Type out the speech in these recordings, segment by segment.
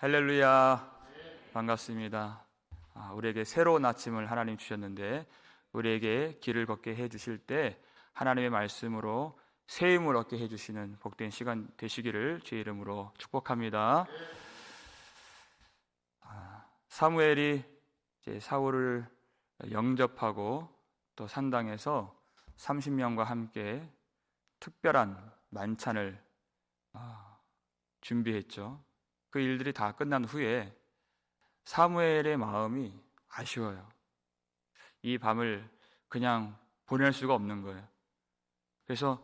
할렐루야. 반갑습니다. 아, 우리에게 새로운 아침을 하나님 주셨는데 우리에게 길을 걷게 해 주실 때 하나님의 말씀으로 새 힘을 얻게 해 주시는 복된 시간 되시기를 주의 이름으로 축복합니다. 아, 사무엘이 사울을 영접하고 또 산당에서 30명과 함께 특별한 만찬을 아, 준비했죠. 그 일들이 다 끝난 후에 사무엘의 마음이 아쉬워요. 이 밤을 그냥 보낼 수가 없는 거예요. 그래서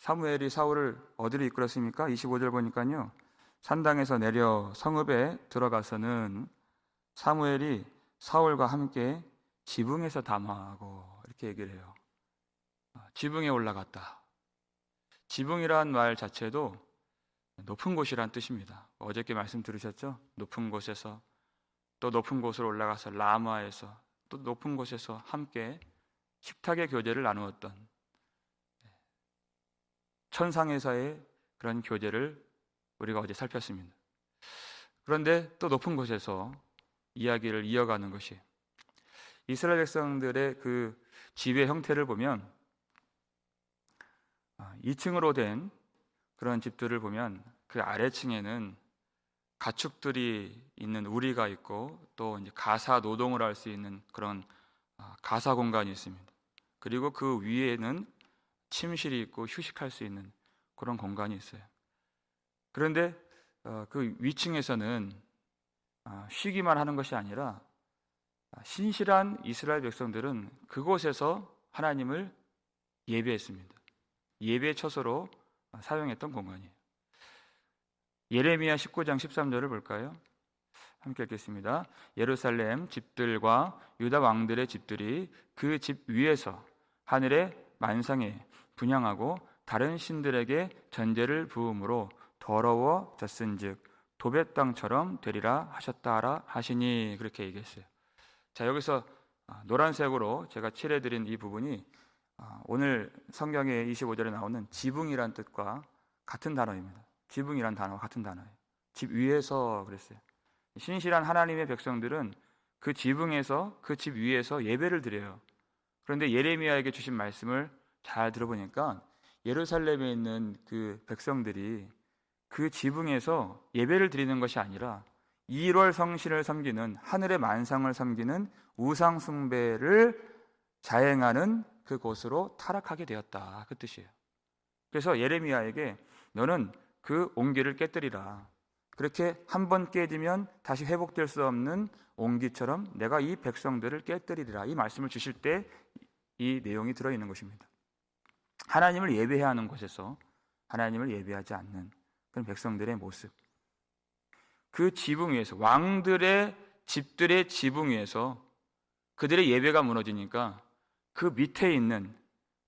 사무엘이 사울을 어디로 이끌었습니까? 25절 보니까요. 산당에서 내려 성읍에 들어가서는 사무엘이 사울과 함께 지붕에서 담화하고 이렇게 얘기를 해요. 아, 지붕에 올라갔다. 지붕이란 말 자체도 높은 곳이란 뜻입니다. 어저께 말씀 들으셨죠? 높은 곳에서 또 높은 곳으로 올라가서 라마에서 또 높은 곳에서 함께 식탁의 교제를 나누었던 천상에서의 그런 교제를 우리가 어제 살폈습니다. 그런데 또 높은 곳에서 이야기를 이어가는 것이 이스라엘 백성들의 그 집의 형태를 보면 2층으로 된 그런 집들을 보면 그 아래층에는 가축들이 있는 우리가 있고 또 가사 노동을 할 수 있는 그런 아, 가사 공간이 있습니다. 그리고 그 위에는 침실이 있고 휴식할 수 있는 그런 공간이 있어요. 그런데 어, 그 위층에서는 아, 쉬기만 하는 것이 아니라 아, 신실한 이스라엘 백성들은 그곳에서 하나님을 예배했습니다. 예배 처소로 사용했던 공간이에요. 예레미야 19장 13절을 볼까요? 함께 읽겠습니다. 예루살렘 집들과 유다 왕들의 집들이 그 집 위에서 하늘의 만상에 분양하고 다른 신들에게 전제를 부음으로 더러워졌은즉 도배 땅처럼 되리라 하셨다라 하시니 그렇게 얘기했어요. 자 여기서 아, 노란색으로 제가 칠해드린 이 부분이 아, 오늘 성경의 25절에 나오는 지붕이란 뜻과 같은 단어입니다. 지붕이란 단어와 같은 단어예요. 집 위에서 그랬어요. 신실한 하나님의 백성들은 그 지붕에서 그 집 위에서 예배를 드려요. 그런데 예레미야에게 주신 말씀을 잘 들어보니까 예루살렘에 있는 그 백성들이 그 지붕에서 예배를 드리는 것이 아니라 1월 성신을 섬기는 하늘의 만상을 섬기는 우상 숭배를 자행하는 그곳으로 타락하게 되었다. 그 뜻이에요. 그래서 예레미야에게 너는 그 옹기를 깨뜨리라. 그렇게 한 번 깨지면 다시 회복될 수 없는 옹기처럼 내가 이 백성들을 깨뜨리리라. 이 말씀을 주실 때 이 내용이 들어 있는 것입니다. 하나님을 예배해야 하는 곳에서 하나님을 예배하지 않는 그런 백성들의 모습. 그 지붕 위에서 왕들의 집들의 지붕 위에서 그들의 예배가 무너지니까 그 밑에 있는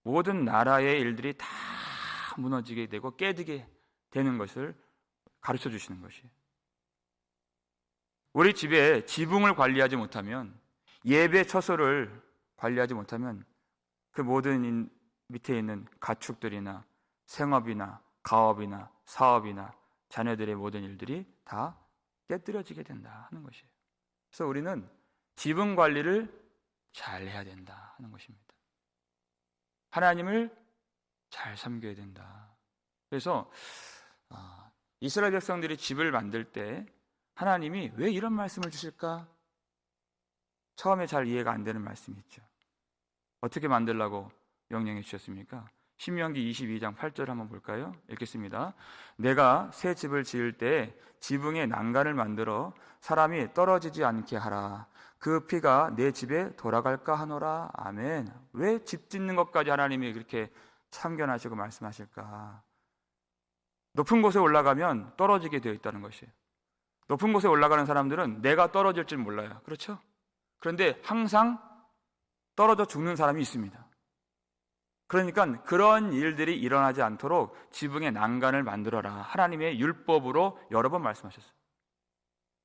모든 나라의 일들이 다 무너지게 되고 깨지게 되는 것을 가르쳐 주시는 것이에요. 우리 집에 지붕을 관리하지 못하면 예배 처소를 관리하지 못하면 그 모든 밑에 있는 가축들이나 생업이나 가업이나 사업이나 자녀들의 모든 일들이 다 깨뜨려지게 된다 하는 것이에요. 그래서 우리는 지붕 관리를 잘 해야 된다 하는 것입니다. 하나님을 잘 섬겨야 된다. 그래서 아, 이스라엘 백성들이 집을 만들 때 하나님이 왜 이런 말씀을 주실까? 처음에 잘 이해가 안 되는 말씀이 있죠. 어떻게 만들라고 명령해 주셨습니까? 신명기 22장 8절 한번 볼까요? 읽겠습니다. 내가 새 집을 지을 때 지붕에 난간을 만들어 사람이 떨어지지 않게 하라. 그 피가 내 집에 돌아갈까 하노라. 아멘. 왜 집 짓는 것까지 하나님이 그렇게 참견하시고 말씀하실까? 높은 곳에 올라가면 떨어지게 되어 있다는 것이에요. 높은 곳에 올라가는 사람들은 내가 떨어질 줄 몰라요. 그렇죠? 그런데 항상 떨어져 죽는 사람이 있습니다. 그러니까 그런 일들이 일어나지 않도록 지붕에 난간을 만들어라. 하나님의 율법으로 여러 번 말씀하셨어요.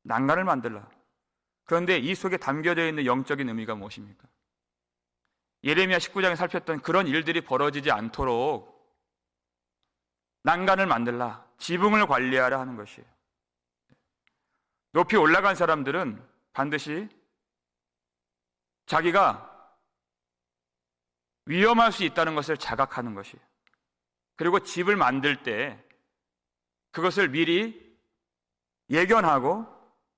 난간을 만들라. 그런데 이 속에 담겨져 있는 영적인 의미가 무엇입니까? 예레미야 19장에 살폈던 그런 일들이 벌어지지 않도록 난간을 만들라. 지붕을 관리하라 하는 것이에요. 높이 올라간 사람들은 반드시 자기가 위험할 수 있다는 것을 자각하는 것이에요. 그리고 집을 만들 때 그것을 미리 예견하고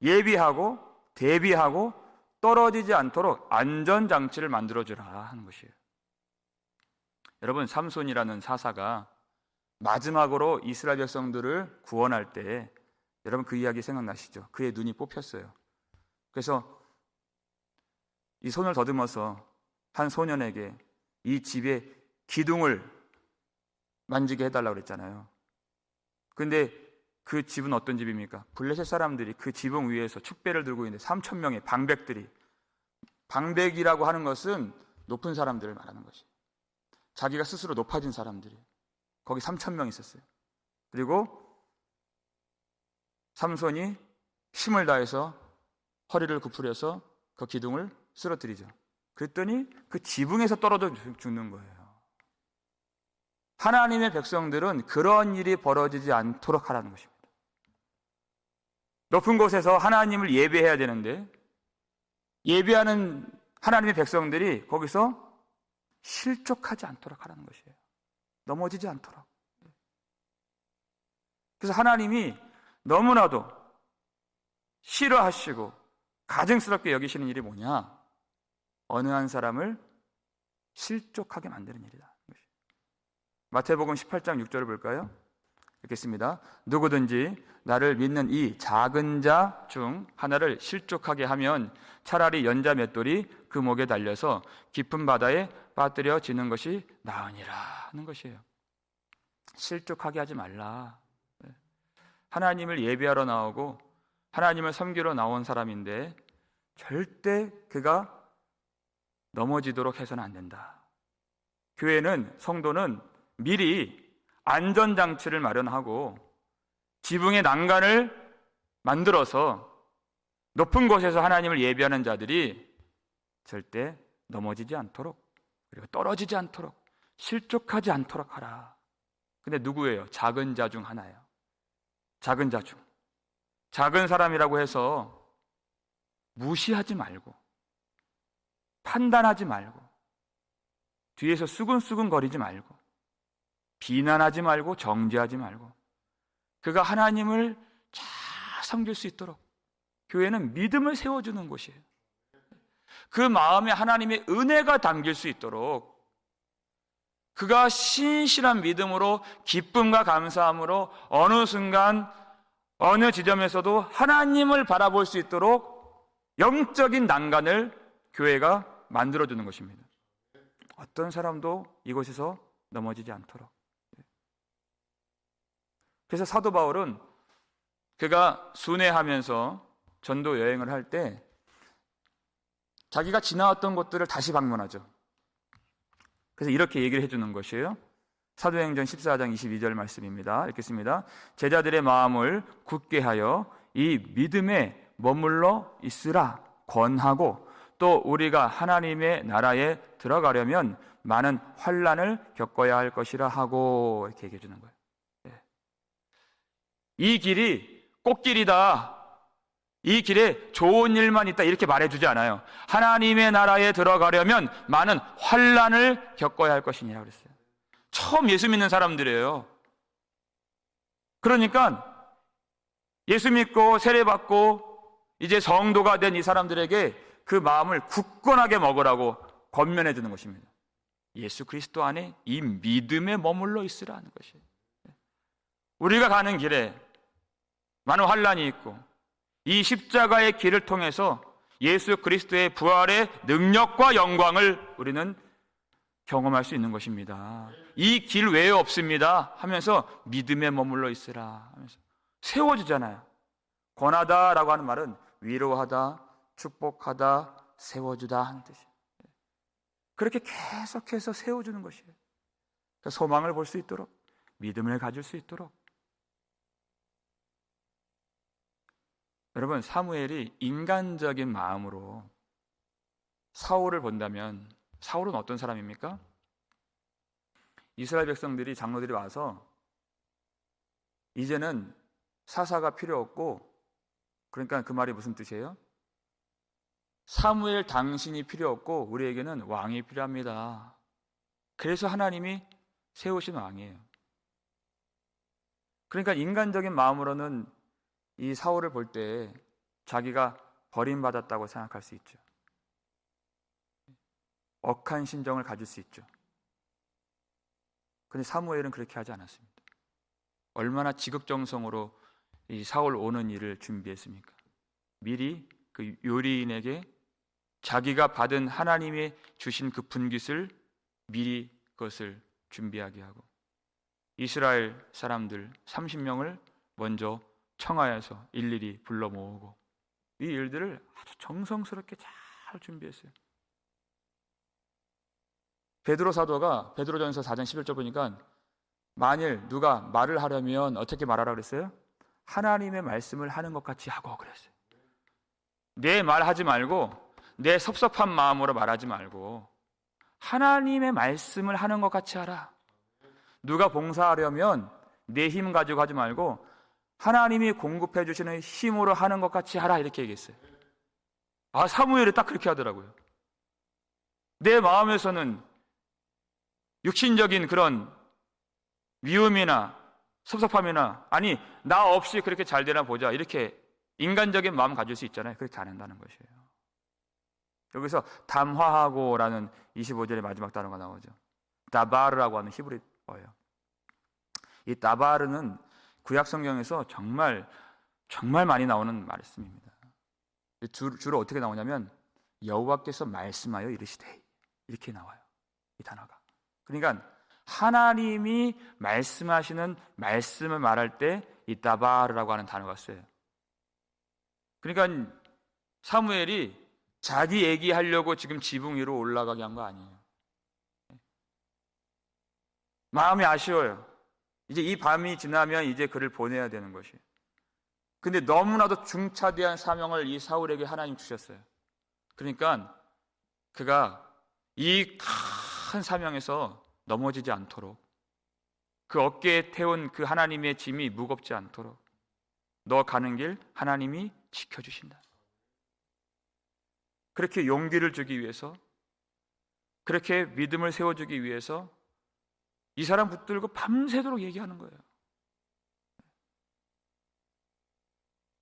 예비하고 대비하고 떨어지지 않도록 안전 장치를 만들어 주라 하는 것이에요. 여러분, 삼손이라는 사사가 마지막으로 이스라엘 백성들을 구원할 때 여러분 그 이야기 생각나시죠? 그의 눈이 뽑혔어요. 그래서 이 손을 더듬어서 한 소년에게 이 집의 기둥을 만지게 해달라고 그랬잖아요. 근데 그 집은 어떤 집입니까? 블레셋 사람들이 그 지붕 위에서 축배를 들고 있는데 3천 명의 방백들이 방백이라고 하는 것은 높은 사람들을 말하는 것이. 자기가 스스로 높아진 사람들이 거기 3천 명 있었어요. 그리고 삼손이 힘을 다해서 허리를 구부려서 그 기둥을 쓰러뜨리죠. 그랬더니 그 지붕에서 떨어져 죽는 거예요. 하나님의 백성들은 그런 일이 벌어지지 않도록 하라는 것입니다. 높은 곳에서 하나님을 예배해야 되는데 예배하는 하나님의 백성들이 거기서 실족하지 않도록 하라는 것이에요. 넘어지지 않도록. 그래서 하나님이 너무나도 싫어하시고 가증스럽게 여기시는 일이 뭐냐? 어느 한 사람을 실족하게 만드는 일이다. 마태복음 18장 6절을 볼까요? 읽겠습니다. 누구든지 나를 믿는 이 작은 자 중 하나를 실족하게 하면 차라리 연자 맷돌이 그 목에 달려서 깊은 바다에 빠뜨려지는 것이 나으니라 하는 것이에요. 실족하게 하지 말라. 네. 하나님을 예배하러 나오고 하나님을 섬기러 나온 사람인데 절대 그가 넘어지도록 해서는 안 된다. 교회는 성도는 미리 안전장치를 마련하고 지붕의 난간을 만들어서 높은 곳에서 하나님을 예배하는 자들이 절대 넘어지지 않도록 그리고 떨어지지 않도록 실족하지 않도록 하라. 근데 누구예요? 작은 자 중 하나예요. 작은 자 중. 작은 사람이라고 해서 무시하지 말고 판단하지 말고 뒤에서 수근수근 거리지 말고 비난하지 말고 정죄하지 말고 그가 하나님을 잘 섬길 수 있도록 교회는 믿음을 세워주는 곳이에요. 그 마음에 하나님의 은혜가 담길 수 있도록 그가 신실한 믿음으로 기쁨과 감사함으로 어느 순간 어느 지점에서도 하나님을 바라볼 수 있도록 영적인 난간을 교회가 만들어주는 것입니다. 어떤 사람도 이곳에서 넘어지지 않도록. 그래서 사도 바울은 그가 순회하면서 전도 여행을 할 때 자기가 지나왔던 곳들을 다시 방문하죠. 그래서 이렇게 얘기를 해주는 것이에요. 사도행전 14장 22절 말씀입니다. 읽겠습니다. 제자들의 마음을 굳게 하여 이 믿음에 머물러 있으라 권하고 또 우리가 하나님의 나라에 들어가려면 많은 환란을 겪어야 할 것이라 하고 이렇게 얘기해 주는 거예요. 이 길이 꽃길이다. 이 길에 좋은 일만 있다 이렇게 말해주지 않아요. 하나님의 나라에 들어가려면 많은 환란을 겪어야 할 것이니라 그랬어요. 처음 예수 믿는 사람들이에요. 그러니까 예수 믿고 세례 받고 이제 성도가 된 이 사람들에게 그 마음을 굳건하게 먹으라고 권면해 주는 것입니다. 예수 그리스도 안에 이 믿음에 머물러 있으라는 것이에요. 우리가 가는 길에 많은 환란이 있고 이 십자가의 길을 통해서 예수 그리스도의 부활의 능력과 영광을 우리는 경험할 수 있는 것입니다. 이 길 외에 없습니다. 하면서 믿음에 머물러 있으라 하면서 세워주잖아요. 권하다라고 하는 말은 위로하다, 축복하다, 세워주다 하는 뜻이에요. 그렇게 계속해서 세워주는 것이에요. 소망을 볼 수 있도록, 믿음을 가질 수 있도록, 여러분 사무엘이 인간적인 마음으로 사울을 본다면 사울은 어떤 사람입니까? 이스라엘 백성들이 장로들이 와서 이제는 사사가 필요 없고 그러니까 그 말이 무슨 뜻이에요? 사무엘 당신이 필요 없고 우리에게는 왕이 필요합니다. 그래서 하나님이 세우신 왕이에요. 그러니까 인간적인 마음으로는 이 사울을 볼 때 자기가 버림받았다고 생각할 수 있죠. 억한 심정을 가질 수 있죠. 근데 사무엘은 그렇게 하지 않았습니다. 얼마나 지극정성으로 이 사울 오는 일을 준비했습니까? 미리 그 요리인에게 자기가 받은 하나님이 주신 그 분깃을 미리 그것을 준비하게 하고 이스라엘 사람들 30명을 먼저 청하여서 일일이 불러 모으고 이 일들을 아주 정성스럽게 잘 준비했어요. 베드로 사도가 베드로전서 4장 11절 보니까 만일 누가 말을 하려면 어떻게 말하라 그랬어요? 하나님의 말씀을 하는 것 같이 하고 그랬어요. 내 말하지 말고 내 섭섭한 마음으로 말하지 말고 하나님의 말씀을 하는 것 같이 하라. 누가 봉사하려면 내 힘 가지고 하지 말고 하나님이 공급해 주시는 힘으로 하는 것 같이 하라 이렇게 얘기했어요. 아 사무엘이 딱 그렇게 하더라고요. 내 마음에서는 육신적인 그런 미움이나 섭섭함이나 아니 나 없이 그렇게 잘 되나 보자 이렇게 인간적인 마음 가질 수 있잖아요. 그렇게 안 한다는 것이에요. 여기서 담화하고라는 25절의 마지막 단어가 나오죠. 다바르라고 하는 히브리어예요. 이 다바르는 구약 성경에서 정말 정말 많이 나오는 말씀입니다. 주로, 어떻게 나오냐면 여호와께서 말씀하여 이르시되 이렇게 나와요. 이 단어가. 그러니까 하나님이 말씀하시는 말씀을 말할 때이 다바르라고 하는 단어가 써요. 그러니까 사무엘이 자기 얘기하려고 지금 지붕 위로 올라가게 한 거 아니에요. 마음이 아쉬워요. 이제 이 밤이 지나면 이제 그를 보내야 되는 것이에요. 근데 너무나도 중차대한 사명을 이 사울에게 하나님 주셨어요. 그러니까 그가 이 큰 사명에서 넘어지지 않도록 그 어깨에 태운 그 하나님의 짐이 무겁지 않도록 너 가는 길 하나님이 지켜주신다. 그렇게 용기를 주기 위해서 그렇게 믿음을 세워주기 위해서 이 사람 붙들고 밤새도록 얘기하는 거예요.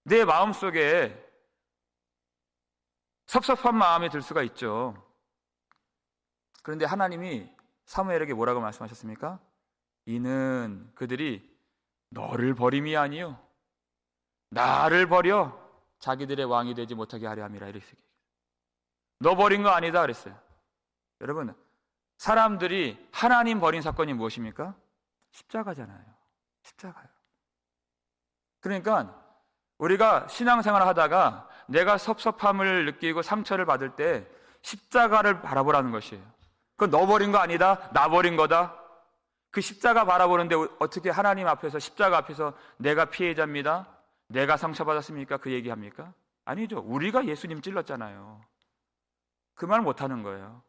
내 마음 속에 섭섭한 마음이 들 수가 있죠. 그런데 하나님이 사무엘에게 뭐라고 말씀하셨습니까? 이는 그들이 너를 버림이 아니요 나를 버려 자기들의 왕이 되지 못하게 하려 함이라 이렇게 너 버린 거 아니다 그랬어요. 여러분 사람들이 하나님 버린 사건이 무엇입니까? 십자가잖아요. 십자가요. 그러니까 우리가 신앙생활을 하다가 내가 섭섭함을 느끼고 상처를 받을 때 십자가를 바라보라는 것이에요. 그건 너 버린 거 아니다. 나 버린 거다. 그 십자가 바라보는데 어떻게 하나님 앞에서 십자가 앞에서 내가 피해자입니다. 내가 상처받았습니까? 그 얘기합니까? 아니죠. 우리가 예수님 찔렀잖아요. 그 말 못하는 거예요.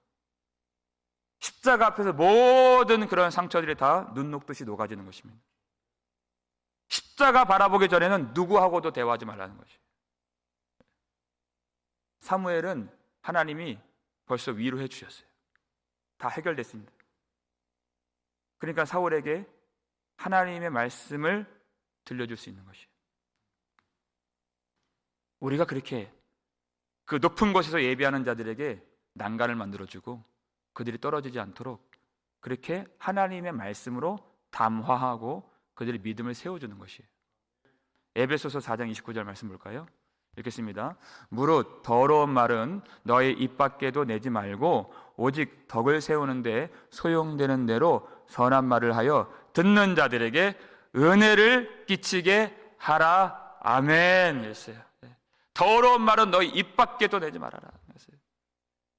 십자가 앞에서 모든 그런 상처들이 다 눈 녹듯이 녹아지는 것입니다. 십자가 바라보기 전에는 누구하고도 대화하지 말라는 것이에요. 사무엘은 하나님이 벌써 위로해 주셨어요. 다 해결됐습니다. 그러니까 사울에게 하나님의 말씀을 들려줄 수 있는 것이에요. 우리가 그렇게 그 높은 곳에서 예비하는 자들에게 난간을 만들어주고 그들이 떨어지지 않도록 그렇게 하나님의 말씀으로 담화하고 그들의 믿음을 세워주는 것이에요. 에베소서 4장 29절 말씀 볼까요? 읽겠습니다. 무릇 더러운 말은 너의 입 밖에도 내지 말고 오직 덕을 세우는데 소용되는 대로 선한 말을 하여 듣는 자들에게 은혜를 끼치게 하라. 아멘. 했어요. 더러운 말은 너희 입 밖에도 내지 말아라.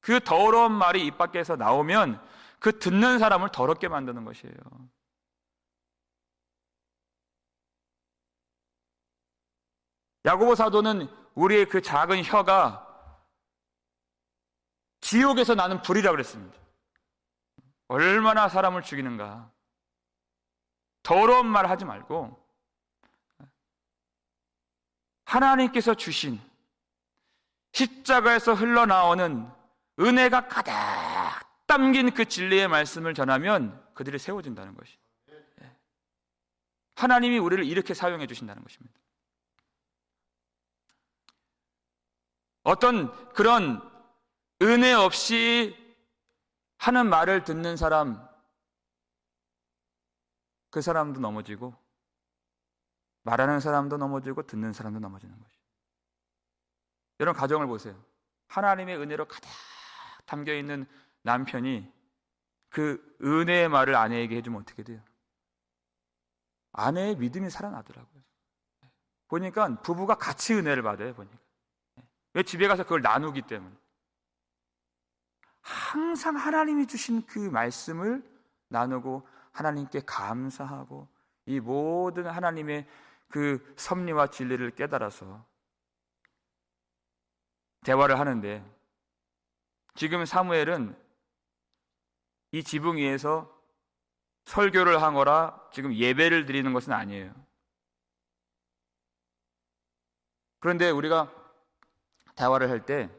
그 더러운 말이 입 밖에서 나오면 그 듣는 사람을 더럽게 만드는 것이에요. 야고보 사도는 우리의 그 작은 혀가 지옥에서 나는 불이라 그랬습니다. 얼마나 사람을 죽이는가. 더러운 말 하지 말고 하나님께서 주신 십자가에서 흘러나오는 은혜가 가득 담긴 그 진리의 말씀을 전하면 그들이 세워진다는 것이. 예. 하나님이 우리를 이렇게 사용해 주신다는 것입니다. 어떤 그런 은혜 없이 하는 말을 듣는 사람, 그 사람도 넘어지고, 말하는 사람도 넘어지고, 듣는 사람도 넘어지는 것이. 여러분, 가정을 보세요. 하나님의 은혜로 가득 담겨 있는 남편이 그 은혜의 말을 아내에게 해주면 어떻게 돼요? 아내의 믿음이 살아나더라고요. 보니까 부부가 같이 은혜를 받아요, 보니까. 왜 집에 가서 그걸 나누기 때문에. 항상 하나님이 주신 그 말씀을 나누고 하나님께 감사하고 이 모든 하나님의 그 섭리와 진리를 깨달아서 대화를 하는데 지금 사무엘은 이 지붕 위에서 설교를 하거나 지금 예배를 드리는 것은 아니에요. 그런데 우리가 대화를 할 때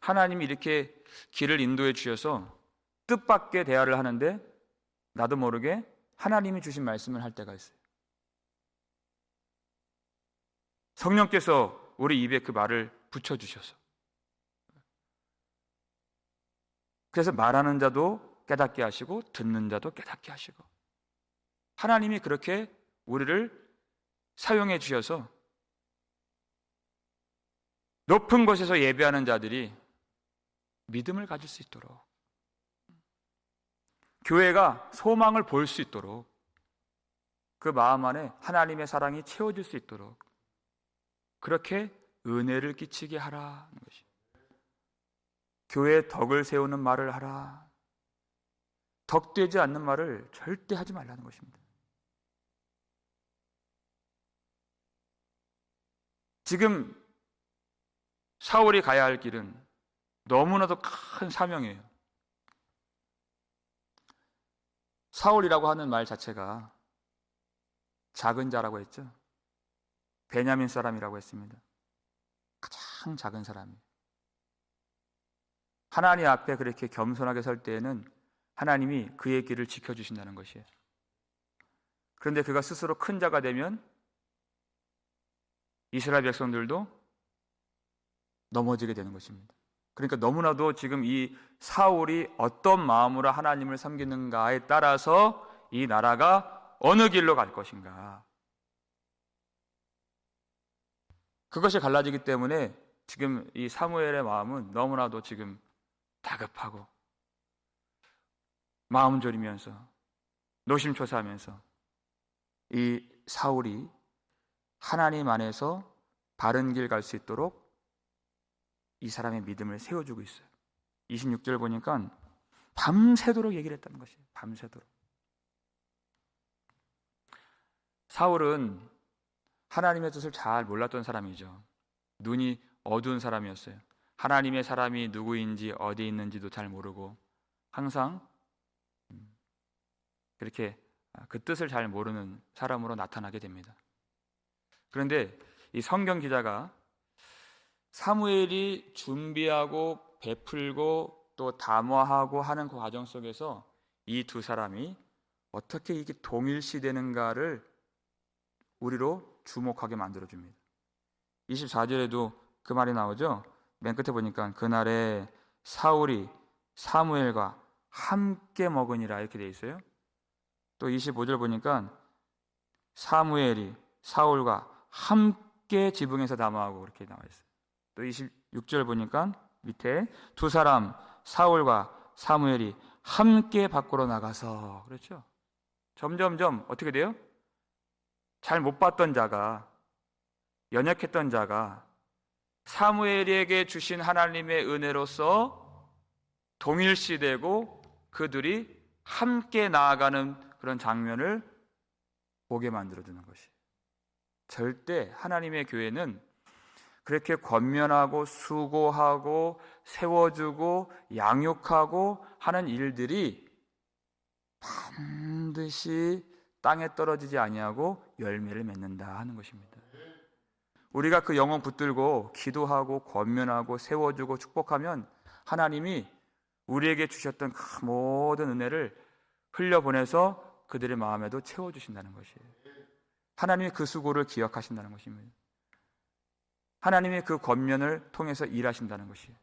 하나님이 이렇게 길을 인도해 주셔서 뜻밖의 대화를 하는데 나도 모르게 하나님이 주신 말씀을 할 때가 있어요. 성령께서 우리 입에 그 말을 붙여주셔서. 그래서 말하는 자도 깨닫게 하시고 듣는 자도 깨닫게 하시고 하나님이 그렇게 우리를 사용해 주셔서 높은 곳에서 예배하는 자들이 믿음을 가질 수 있도록 교회가 소망을 볼 수 있도록 그 마음 안에 하나님의 사랑이 채워질 수 있도록 그렇게 은혜를 끼치게 하라는 것이. 교회에 덕을 세우는 말을 하라. 덕되지 않는 말을 절대 하지 말라는 것입니다. 지금 사울이 가야 할 길은 너무나도 큰 사명이에요. 사울이라고 하는 말 자체가 작은 자라고 했죠. 베냐민 사람이라고 했습니다. 가장 작은 사람이에요. 하나님 앞에 그렇게 겸손하게 설 때에는 하나님이 그의 길을 지켜주신다는 것이에요. 그런데 그가 스스로 큰 자가 되면 이스라엘 백성들도 넘어지게 되는 것입니다. 그러니까 너무나도 지금 이 사울이 어떤 마음으로 하나님을 섬기는가에 따라서 이 나라가 어느 길로 갈 것인가. 그것이 갈라지기 때문에 지금 이 사무엘의 마음은 너무나도 지금 다급하고 마음 졸이면서 노심초사하면서 이 사울이 하나님 안에서 바른 길 갈 수 있도록 이 사람의 믿음을 세워주고 있어요. 26절 보니까 밤새도록 얘기를 했다는 것이에요. 밤새도록. 사울은 하나님의 뜻을 잘 몰랐던 사람이죠. 눈이 어두운 사람이었어요. 하나님의 사람이 누구인지 어디 있는지도 잘 모르고 항상 음, 그렇게 그 뜻을 잘 모르는 사람으로 나타나게 됩니다. 그런데 이 성경 기자가 사무엘이 준비하고 베풀고 또 담화하고 하는 그 과정 속에서 이 두 사람이 어떻게 이게 동일시되는가를 우리로 주목하게 만들어 줍니다. 24절에도 그 말이 나오죠. 맨 끝에 보니까 그날에 사울이 사무엘과 함께 먹으니라 이렇게 돼 있어요. 또 25절 보니까 사무엘이 사울과 함께 지붕에서 담화하고 그렇게 나와 있어요. 또 26절 보니까 밑에 두 사람 사울과 사무엘이 함께 밖으로 나가서 그렇죠. 점점점 어떻게 돼요? 잘 못 봤던 자가 연약했던 자가 사무엘에게 주신 하나님의 은혜로서 동일시되고 그들이 함께 나아가는 그런 장면을 보게 만들어주는 것이. 절대 하나님의 교회는 그렇게 권면하고 수고하고 세워주고 양육하고 하는 일들이 반드시 땅에 떨어지지 아니하고 열매를 맺는다 하는 것입니다. 우리가 그 영혼 붙들고 기도하고 권면하고 세워주고 축복하면 하나님이 우리에게 주셨던 그 모든 은혜를 흘려보내서 그들의 마음에도 채워주신다는 것이에요. 하나님이 그 수고를 기억하신다는 것입니다. 하나님이 그 권면을 통해서 일하신다는 것이에요.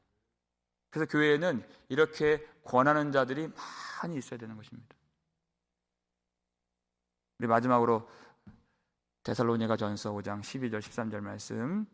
그래서 교회에는 이렇게 권하는 자들이 많이 있어야 되는 것입니다. 우리 마지막으로 데살로니가 전서 5장 12절 13절 말씀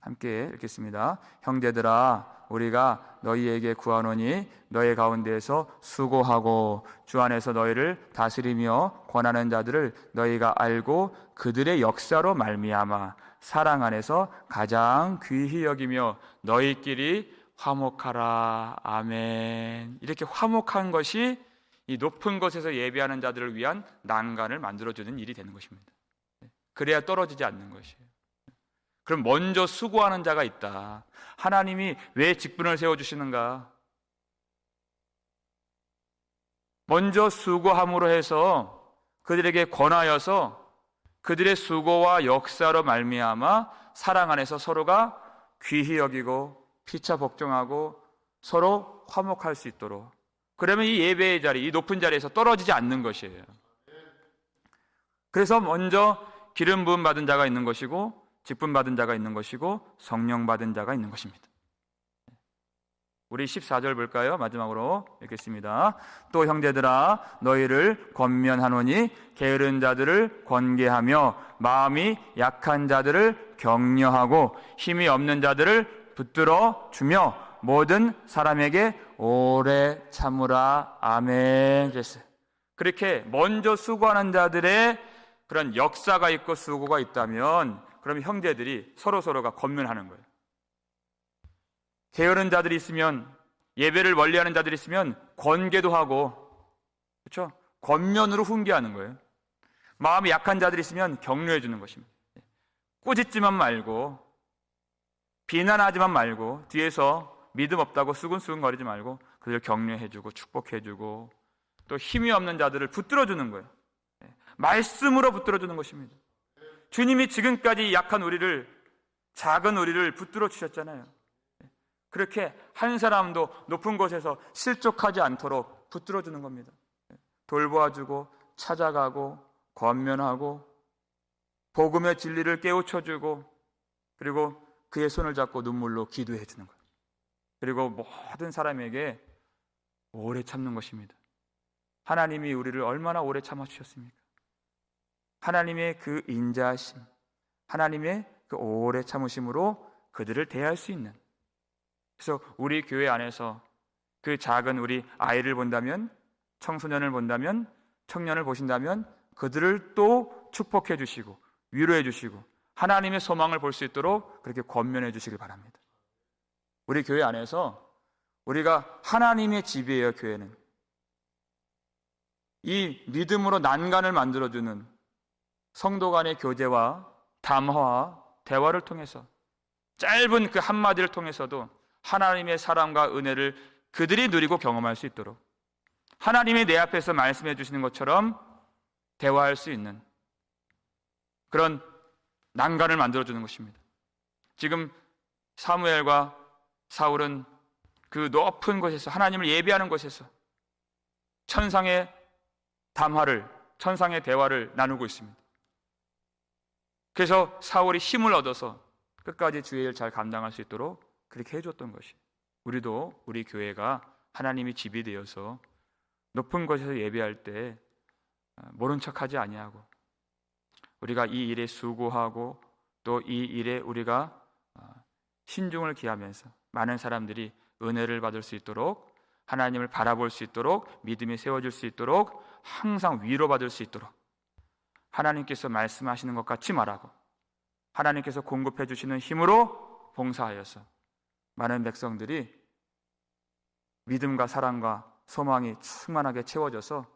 함께 읽겠습니다. 형제들아 우리가 너희에게 구하노니 너희 가운데에서 수고하고 주 안에서 너희를 다스리며 권하는 자들을 너희가 알고 그들의 역사로 말미암아 사랑 안에서 가장 귀히 여기며 너희끼리 화목하라 아멘 이렇게 화목한 것이 이 높은 곳에서 예배하는 자들을 위한 난간을 만들어주는 일이 되는 것입니다. 그래야 떨어지지 않는 것이에요. 그럼 먼저 수고하는 자가 있다. 하나님이 왜 직분을 세워주시는가? 먼저 수고함으로 해서 그들에게 권하여서 그들의 수고와 역사로 말미암아 사랑 안에서 서로가 귀히 여기고 피차 복종하고 서로 화목할 수 있도록 그러면 이 예배의 자리, 이 높은 자리에서 떨어지지 않는 것이에요. 그래서 먼저 기름 부음 받은 자가 있는 것이고 직분 받은 자가 있는 것이고 성령 받은 자가 있는 것입니다. 우리 14절 볼까요? 마지막으로 읽겠습니다. 또 형제들아 너희를 권면하노니 게으른 자들을 권계하며 마음이 약한 자들을 격려하고 힘이 없는 자들을 붙들어 주며 모든 사람에게 오래 참으라 아멘. 그렇게 먼저 수고하는 자들의 그런 역사가 있고 수고가 있다면 그럼 형제들이 서로 서로가 권면하는 거예요. 게으른 자들이 있으면 예배를 멀리하는 자들이 있으면 권계도 하고 그렇죠? 권면으로 훈계하는 거예요. 마음이 약한 자들이 있으면 격려해 주는 것입니다. 꾸짖지만 말고 비난하지만 말고 뒤에서 믿음 없다고 수근수근거리지 말고 그들 격려해 주고 축복해 주고 또 힘이 없는 자들을 붙들어 주는 거예요. 말씀으로 붙들어 주는 것입니다. 주님이 지금까지 약한 우리를 작은 우리를 붙들어 주셨잖아요. 그렇게 한 사람도 높은 곳에서 실족하지 않도록 붙들어 주는 겁니다. 돌보아 주고 찾아가고 권면하고 복음의 진리를 깨우쳐 주고 그리고 그의 손을 잡고 눈물로 기도해 주는 거예요. 그리고 모든 사람에게 오래 참는 것입니다. 하나님이 우리를 얼마나 오래 참아 주셨습니까? 하나님의 그 인자심, 하나님의 그 오래 참으심으로 그들을 대할 수 있는. 그래서 우리 교회 안에서 그 작은 우리 아이를 본다면, 청소년을 본다면, 청년을 보신다면 그들을 또 축복해 주시고 위로해 주시고 하나님의 소망을 볼 수 있도록 그렇게 권면해 주시길 바랍니다. 우리 교회 안에서 우리가 하나님의 집이에요, 교회는. 이 믿음으로 난간을 만들어주는 성도 간의 교제와 담화와 대화를 통해서 짧은 그 한마디를 통해서도 하나님의 사랑과 은혜를 그들이 누리고 경험할 수 있도록 하나님이 내 앞에서 말씀해 주시는 것처럼 대화할 수 있는 그런 난간을 만들어 주는 것입니다. 지금 사무엘과 사울은 그 높은 곳에서 하나님을 예배하는 곳에서 천상의 담화를 천상의 대화를 나누고 있습니다. 그래서 사울이 힘을 얻어서 끝까지 주의 일 잘 감당할 수 있도록 그렇게 해줬던 것이. 우리도 우리 교회가 하나님이 집이 되어서 높은 곳에서 예배할 때 어, 모른 척하지 아니하고 우리가 이 일에 수고하고 또 이 일에 우리가 어, 신중을 기하면서 많은 사람들이 은혜를 받을 수 있도록 하나님을 바라볼 수 있도록 믿음이 세워질 수 있도록 항상 위로받을 수 있도록 하나님께서 말씀하시는 것 같이 말하고 하나님께서 공급해 주시는 힘으로 봉사하여서 많은 백성들이 믿음과 사랑과 소망이 충만하게 채워져서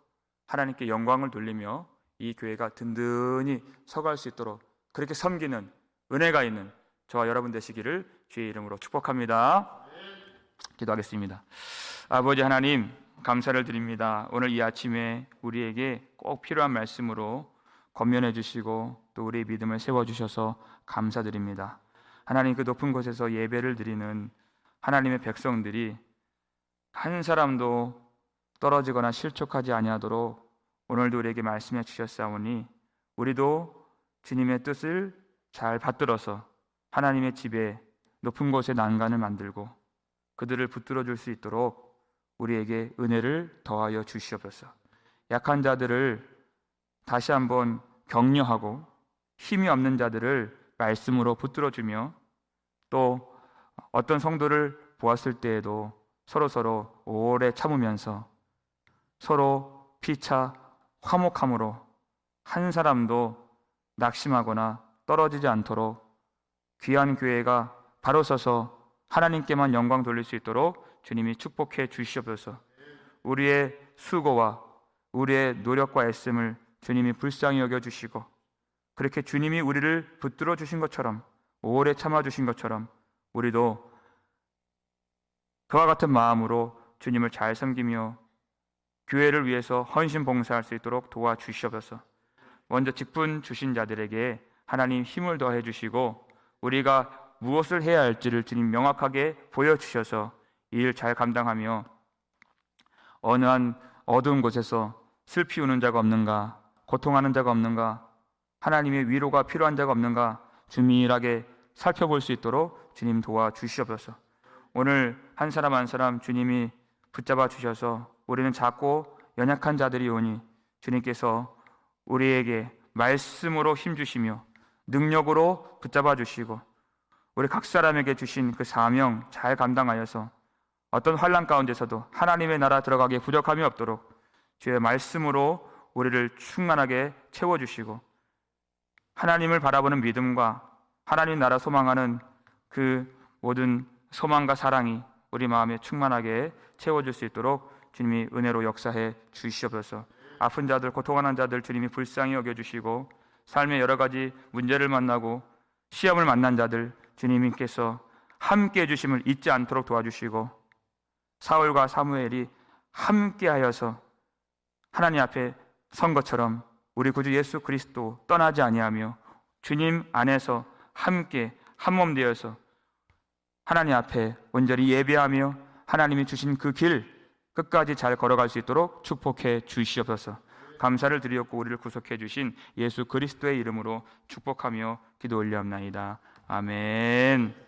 하나님께 영광을 돌리며 이 교회가 든든히 서갈 수 있도록 그렇게 섬기는 은혜가 있는 저와 여러분 되시기를 주의 이름으로 축복합니다. 기도하겠습니다. 아버지 하나님 감사를 드립니다. 오늘 이 아침에 우리에게 꼭 필요한 말씀으로 건면해 주시고 또 우리의 믿음을 세워 주셔서 감사드립니다. 하나님 그 높은 곳에서 예배를 드리는 하나님의 백성들이 한 사람도 떨어지거나 실족하지 아니하도록 오늘도 우리에게 말씀해 주셨사오니 우리도 주님의 뜻을 잘 받들어서 하나님의 집에 높은 곳에 난간을 만들고 그들을 붙들어 줄 수 있도록 우리에게 은혜를 더하여 주시옵소서. 약한 자들을 다시 한번 격려하고 힘이 없는 자들을 말씀으로 붙들어 주며 또 어떤 성도를 보았을 때에도 서로 서로 오래 참으면서 서로 피차 화목함으로 한 사람도 낙심하거나 떨어지지 않도록 귀한 교회가 바로 서서 하나님께만 영광 돌릴 수 있도록 주님이 축복해 주시옵소서. 우리의 수고와 우리의 노력과 애씀을 주님이 불쌍히 여겨 주시고 그렇게 주님이 우리를 붙들어 주신 것처럼 오래 참아 주신 것처럼 우리도 그와 같은 마음으로 주님을 잘 섬기며 교회를 위해서 헌신 봉사할 수 있도록 도와주시옵소서. 먼저 직분 주신 자들에게 하나님 힘을 더해 주시고 우리가 무엇을 해야 할지를 주님 명확하게 보여 주셔서 이 일 잘 감당하며 어느 한 어두운 곳에서 슬피 우는 자가 없는가 고통하는 자가 없는가 하나님의 위로가 필요한 자가 없는가 주밀하게 살펴볼 수 있도록 주님 도와 주시옵소서. 오늘 한 사람 한 사람 주님이 붙잡아 주셔서 우리는 작고 연약한 자들이 오니 주님께서 우리에게 말씀으로 힘 주시며 능력으로 붙잡아 주시고 우리 각 사람에게 주신 그 사명 잘 감당하여서 어떤 환란 가운데서도 하나님의 나라 들어가기에 부족함이 없도록 주의 말씀으로 우리를 충만하게 채워 주시고 하나님을 바라보는 믿음과 하나님 나라 소망하는 그 모든 소망과 사랑이 우리 마음에 충만하게 채워줄 수 있도록 주님이 은혜로 역사해 주시옵소서. 아픈 자들, 고통하는 자들 주님이 불쌍히 여겨주시고 삶의 여러 가지 문제를 만나고 시험을 만난 자들 주님께서 함께 해주심을 잊지 않도록 도와주시고 사울과 사무엘이 함께하여서 하나님 앞에 선 것처럼 우리 구주 예수 그리스도 떠나지 아니하며 주님 안에서 함께 한 몸 되어서 하나님 앞에 온전히 예배하며 하나님이 주신 그 길 끝까지 잘 걸어갈 수 있도록 축복해 주시옵소서. 감사를 드리었고 우리를 구속해 주신 예수 그리스도의 이름으로 축복하며 기도 올리옵나이다. 아멘.